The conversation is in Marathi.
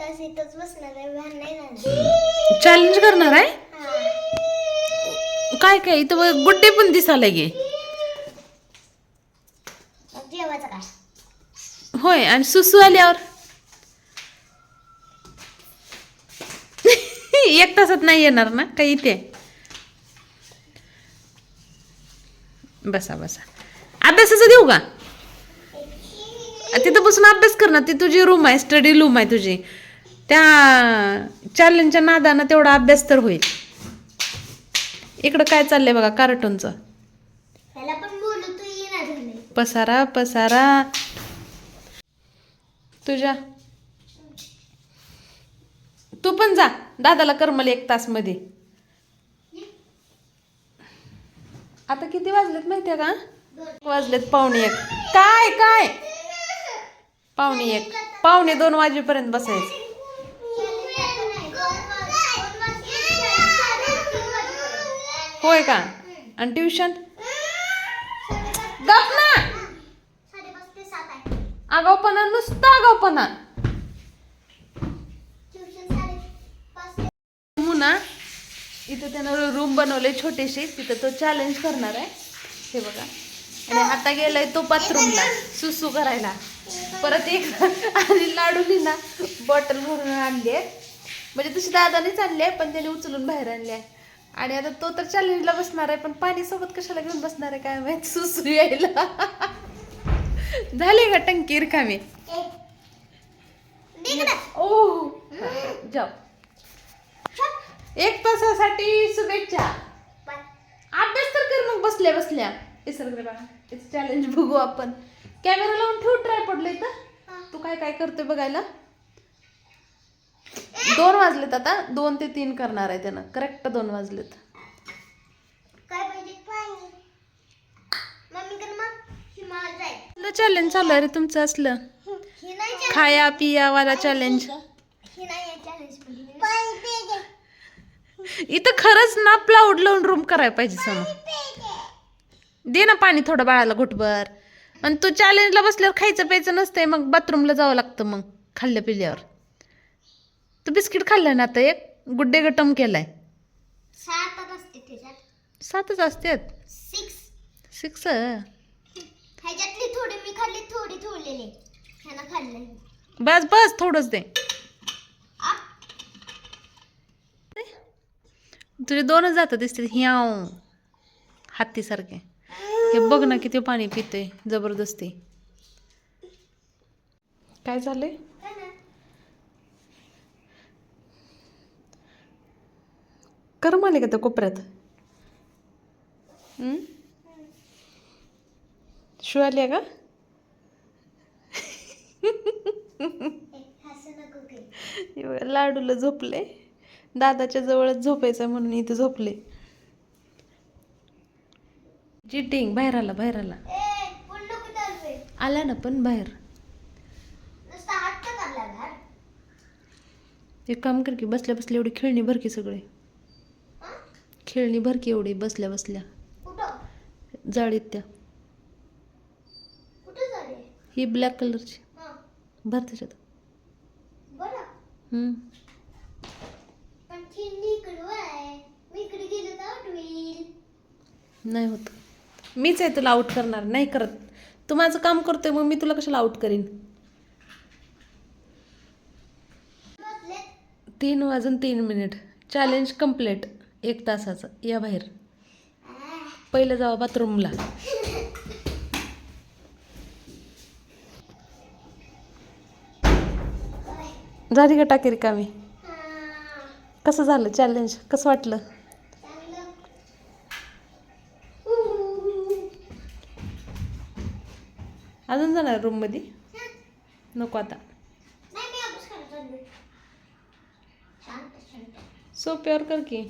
तास इथंच बसणार आहे व्हॅन नाही जाणार. चॅलेंज करणार आहे. काय काय? इथं गुड्डे पण दिसायला गे जेवायचं होय आणि सुसू आल्यावर? एक तासात नाही येणार ना? काही इथे? बसा बसा. अभ्यासाचं देऊ का? तिथं बसून अभ्यास कर ना ती तुझी रूम आहे स्टडी रूम आहे तुझी. त्या चॅलेंजच्या नादानं तेवढा अभ्यास तर होईल. इकडं काय चाललंय बघा कार्टूनचं पसारा पसारा. तुझ्या? तू पण जा. दादाला करमल एक तासमध्ये आता किती वाजलेत माहितीये का? वाजलेत पावणे एक. काय काय? पावणे एक. पावणे दोन वाजेपर्यंत बसायचं. होय का? आणि ट्युशन गप ना! साडेपाच आगावपणा नुसतं आगावपणा मुना इथं त्यानं रूम बनवले छोटेसे तिथं तो चॅलेंज करणार आहे. हे बघा. आणि आता गेलाय तो बाथरूमला सुसू करायला. परत एक आणि लाडू ना बॉटल भरून आणली आहे. म्हणजे तशी दादानेच आणली आहे पण त्याने उचलून बाहेर आणली आहे. आणि आता तो तर चॅलेंजला बसणार आहे पण पाणी सोबत कशाला घेऊन बसणार आहे काय माहीत? सुसू यायला. झाली का टंकी रिकामी? ओ जाऊ. एक तासासाठी शुभेच्छा. अभ्यास तर कर मग बसल्या बसल्या. चॅलेंज बघू आपण. कॅमेरा लावून ठेवू ट्राय पडले तर. तू काय काय करतोय बघायला? दोन वाजलेत आता. दोन ते तीन करणार आहे त्यानं. करेक्ट दोन वाजलेत. काय पाहिजे? पाणी. मम्मी कर मग हिमालय जाय. चॅलेंज चालू आहे रे तुमचं असलं? ही. खाया पिया वाला चॅलेंज ही नाही चॅलेंज पाणी पाहिजे इथं खरंच ना प्लाऊड लावून रूम करायला पाहिजे समोर. दे ना पाणी थोडं बाळाला घुटभर. आणि तू चॅलेंजला बसल्यावर खायचं प्यायचं नसतंय मग बाथरूमला जावं लागतं मग खाल्ल्या पिल्यावर. तू बिस्किट खाल्लं ना आता एक गुड्डे गटम केलाय. सातच असते त्याच्यात. सातच असतात सिक्स सिक्स ह्याच्यातली थोडी मी खाल्ली थोडी ठेवलेली. ह्यानं खाल्लं बस बस थोडंच दे. तुझे दोनच जातं दिसते ह्याव. हत्तीसारखे हे बघ ना किती पाणी पिते जबरदस्ती. काय झालंय करम आले का त्या कोपऱ्यात? शिव आली का? लाडूला झोपले. दादाच्या जवळच झोपायचं म्हणून इथे झोपले. चिटिंग बाहेर आला बाहेर आला. आला ना पण बाहेर. एक काम कर की बसल्या बसल्या एवढी खेळणी भर की सगळे? खेळणी भर की एवढी बसल्या बसल्या. जाळीत त्या. ही ब्लॅक कलरची भर त्याच्यात. आउट नाही होत. मीच आहे तुला आऊट करणार. नाही करत. तू माझं काम करतोय मग मी तुला कशाला आऊट करीन? तीन वाजून तीन मिनिट चॅलेंज कंप्लीट एक तासाचं. या बाहेर. पहिलं जावा बाथरूमला. झाली का टाकी रिकामी कसं झालं चॅलेंज कसं वाटलं? अजून जाणार रूममध्ये नको आता. सोप्यावर कर की.